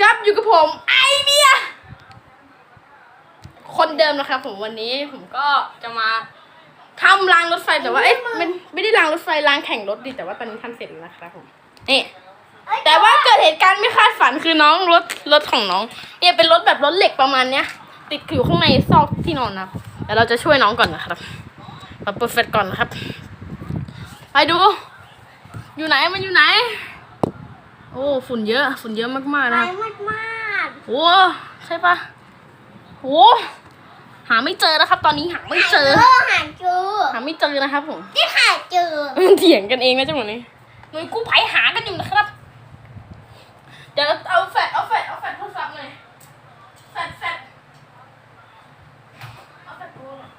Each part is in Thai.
ครับอยู่กับผมไอเบียร์คนเดิมนะครับผมวันนี้ผมก็จะมาทำรางรถไฟแต่ว่าเอ๊ะมันไม่ได้รางรถไฟรางแข่งรถดิแต่ว่าตอนนี้ทำเสร็จแล้วนะครับผมนี่แต่ว่าเกิดเหตุการณ์ไม่คาดฝันคือน้องรถรถของน้อง เนี่ยเป็นรถแบบรถเหล็กประมาณเนี้ย ติดอยู่ข้างในซอกที่นอนนะเดี๋ยวเราจะช่วยน้องก่อนนะครับมาเปิดเฟซก่อนนะครับ ไปดู อยู่ไหนมันอยู่ไหน โอ้ฝุ่นเยอะฝุ่นเยอะมากๆไปนะครับมากมากโอ้ใช่ปะโอ้หาไม่เจอนะครับ ตอนนี้หาไม่เจอเออหาเจอหาไม่เจอนะครับผมที่หาเจอเถียงกันเองนะจังหวะนี้หน่วยกู้ภัยหากันอยู่นะครับ เดี๋ยวเอาแฟดเอาแฟดเอาแฟดโทรศัพท์หน่อยแฟดแฟดเอาแฟดตัวหน่อย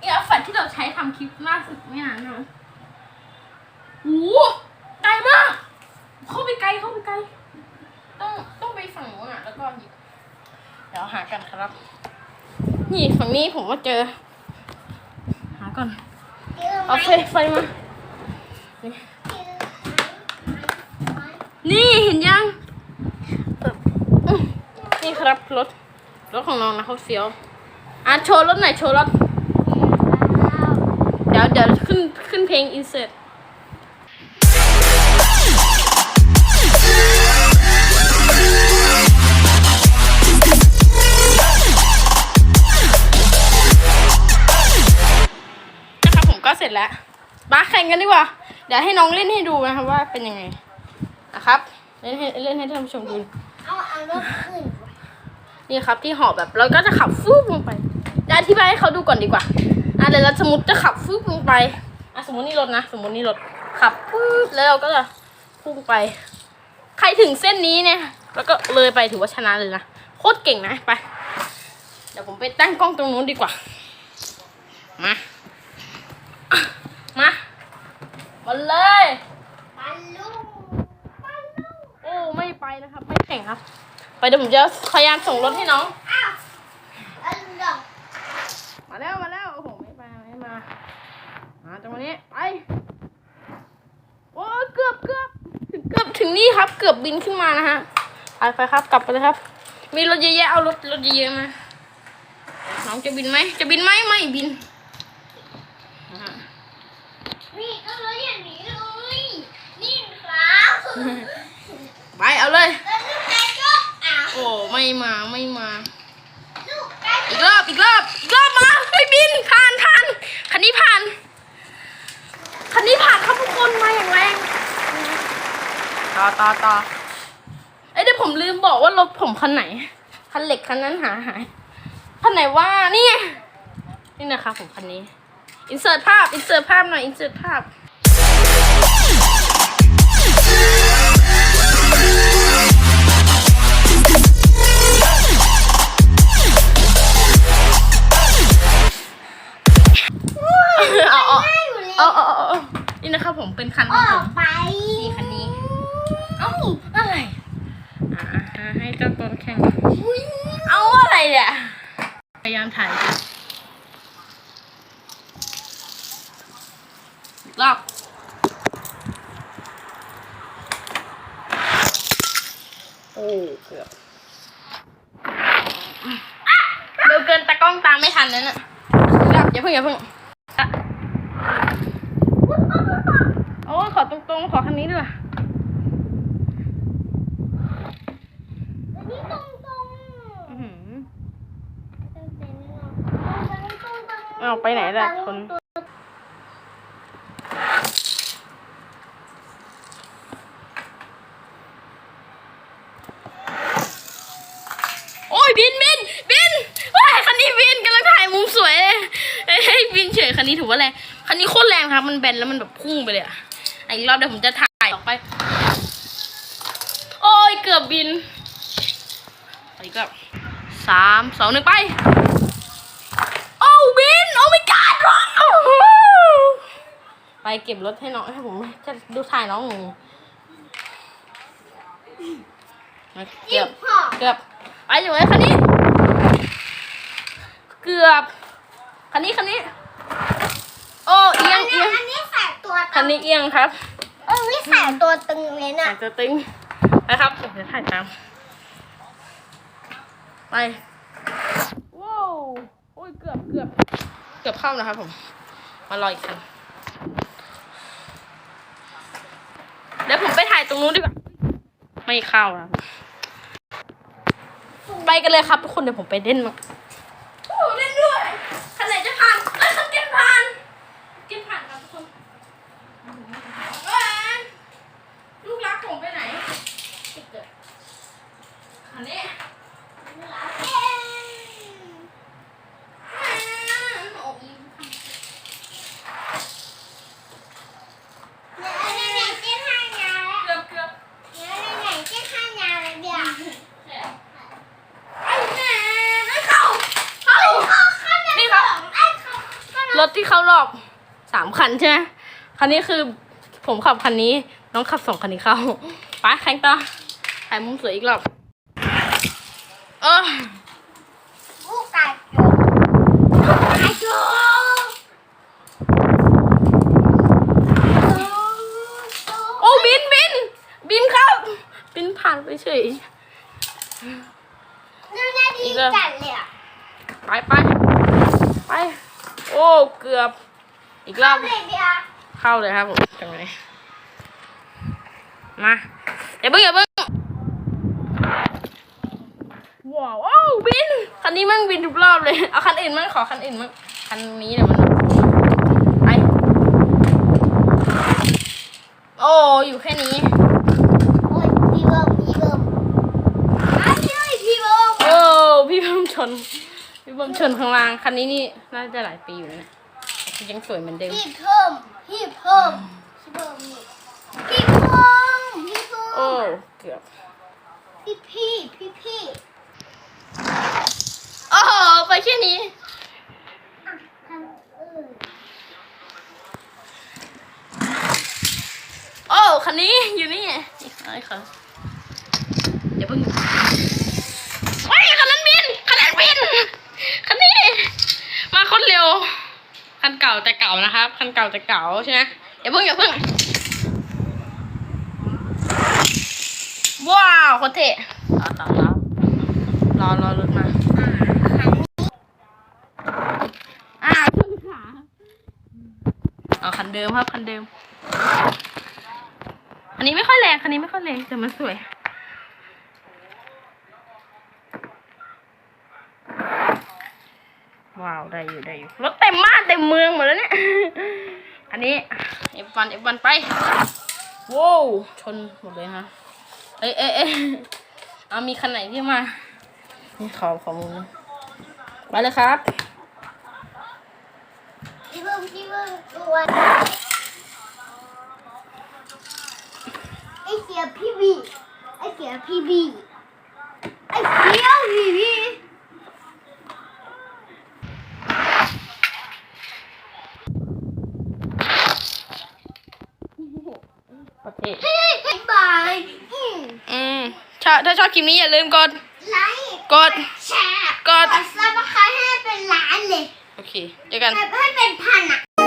เนี่ยเอาแฟดที่เราใช้ทำคลิปล่าสุดไม่นานนะโอ้โหไกลมาก เข้าไปไก ลเข้าไปไกล ต้องต้องไปฝั่งโน้นอะ แล้วก็หยิบเดี๋ยวหากันครับ นี่ฝั่งนี้ผมว่าเจอ หาก่อนเจอไหมเอาไฟไฟมาเจอไหมนี่เห็นยังเอ่ออืมนี่ครับรถ รถของน้องนะเขาเฟี้ยวอะโชว์รถหน่อยโชว์รถ เดี๋ยวเดี๋ยวขึ้นขึ้นเพลงอินเสิร์ต รับผมก็เสร็จแล้วมาแข่งกันดีกว่า เดี๋ยวให้น้องเล่นให้ดูนะครับว่าเป็นยังไงนะครับ เล่นให้เล่นให้ท่านผู้ชมดู เอาเอารถขึ้นนี่ครับที่หอบแบบเราก็จะขับฟูบลงไปจะอธิบายให้เขาดูก่อนดีกว่า อะเดี๋ยวเราสมมติจะขับฟูบลงไป อะสมมตินี่รถนะ สมมตินี่รถขับฟูบแล้วเราก็จะพุ่งไป ใครถึงเส้นนี้เนี่ย แล้วก็เลยไปถือว่าชนะเลยนะ โคตรเก่งนะไป เดี๋ยวผมไปตั้งกล้องตรงนู้นดีกว่า มามา มาเลยปันลูกปันลูกโอ้ไม่ไปนะครับ ไม่แข่งครับ ไปเดี๋ยวผมจะพยายามส่งรถให้น้องอ้าวอันดอกมาแล้วมาแล้วโอ้โหไม่มาไม่มามาตรงนี้ไปโอ้เกือบเกือบถึงเกือบถึงนี่ครับ เกือบบินขึ้นมานะฮะไปไปครับกลับไปเลยครับ มีรถเยอะแยะเอารถรถเยอะๆมาน้องจะบินไหมจะบินไหมไม่บินนะฮะ นี่ก็รถอย่างนี้เลยนี่ครับ ไปเอาเลย แล้วลูกกระจกอ้าว โอ้ไม่มาไม่มาลูกกระจอีกกรอบอีกรอบอีกรอบมาเฮ้ยบินผ่านผ่านคันนี้ผ่านคันนี้ผ่านครับทุกคนมาอย่างแรงต่อต่อต่อเอ้ยเดี๋ยวผมลืมบอกว่ารถผมคันไหนคันเหล็กคันนั้นหาหายคันไหนว่านี่ไงนี่นะคะผมคันนี้อินเสิร์ตภาพอินเสิร์ตภาพหน่อยอินเสิร์ตภาพาให้เจ้าต้นแข่งอุ้ยเอาอะไรเนี่ยพยายามถ่ายอีกรอบโอ้เกือบเร็วเกินตากล้องตามไม่ทันนั่นน่ะอีกรอบอย่าเพิ่งอย่าเพิ่งอะโอ้ขอตรงๆ ขอคันนี้ด้วย อันนี้ตรงตรง อื้อหือ ตรงตรงตรง เอาไปไหนล่ะคน โอ้ยบินบินบินว้ายคันนี้บินกำลังถ่ายมุมสวยเลยเฮ้ยเฮ้ยบินเฉยคันนี้ถือว่าแรงคันนี้โคตรแรงครับ มันแบนแล้วมันแบบพุ่งไปเลยอะอะอีกรอบเดี๋ยวผมจะถ่ายออกไป โอ้ยเกือบบินไปอีกรอบสามสองหนึ่งไป โอ้บิน โอ้ไม่กาดรถโอ้โห ไปเก็บรถให้น้องให้ผมจะดูถ่ายน้องหนูมาหยิเกือบบห่อเกือบไปอยู่ไหมคันนี้ เกือบคันนี้คันนี้ โอ้เอียงเอียงอันนี้แสบตัวคันนี้เอียงครับเออนี่แสบตัวตึงเลยน่ะอาจจะตึงไปครับผมจะถ่ายตามไปว้าวโอ้ยเกือบเกือบเกือบเข้านะครับผม มารออีกคันเดี๋ยวผมไปถ่าย ตรงนู้นดีกว่า ไม่เข้านะ ไปกันเลยครับทุกคนเดี๋ยวผมไปเล่นมาโอ้เล่นด้วยคันไหนจะผ่านเอ้ยคันเกนผ่านเกนผ่านครับทุกคนเอ้ยลูกรักผมไปไหนคันนี้ เกือบเกือบไอ้แม่ไม่เข้าเข้านี่ครับ รถที่เข้ารอบสามคันใช่ไหมคันนี้คือผมขับคันนี้ น้องขับสองคันนี้เข้าไปแข่งต่อถ่ายมุมสวยอีกรอบเออโอ้บินบินบินครับ บินผ่านไปเฉยไปไปไป โอ้ เกือบ อีกรอบ เข้าเลยครับผมจังเลยมาอย่าเพิ่งอย่าเพิ่งว้าวโอ้าวบิน คันนี้มั่งบินทุกรอบเลย เอาคันอื่นมั่งขอคันอื่นมั่งคันนี้เดี๋ยวมันไปโอ้อยู่แค่นี้โอ้พี่เบิ้มชนพี่เบิ้มชน ข้างล่างคันนี้นี่น่าจะหลายปีอยู่นะเนี่ยยังสวยเหมือนเดิม พี่เพิ่ม พี่เพิ่มพี่เพิ่มนี่พี่เพิ่มพี่เพิ่โอ้มเกือบพี่พี่พี่พี่โอ้โหไปแค่นี้อะทำเออโอ้คันนี้อยู่นี่นี่ไอ้ค่ะอย่าเพิ่งไอ้ยคันนั้นบินคันนั้นบินคันนี้ มาโคนเร็ว คันเก่าแต่เก่านะครับคันเก่าแต่เก่าใช่ไหมอย่าเพิ่งอย่าเพิ่งว้าวโคตรเท่ต่อต่อรอรอรถมาอ่าครึ่งขาเอาคันเดิมครับคันเดิม อันนี้ไม่ค่อยแรงคันนี้ไม่ค่อยแรงแต่มันสวย ว้าวได้อยู่ได้อยู่รถเต็มมากเต็มเมืองหมดแล้วเนี่ย อันนี้เอฟวันเอฟวันไปโว้วชนหมดเลยฮะเอ้ยเอ้ยเอ้ยเอามีคันไหนที่มา นี่ขอขอมุมนไปเลยครับพี่เพิ่มพี่เพิ่มตัวไอเสียพี่บีไอเสียพี่บีไอเสียพี่บี โอเค เฮ้ยบายอืม อืม ถ้าถ้าชอบคลิปนี้อย่าลืมกด ไลค์กด แชร์กด ซับสไครต์ให้เป็นล้านเลยโอเค เจอกัน แบบให้เป็นพันอะ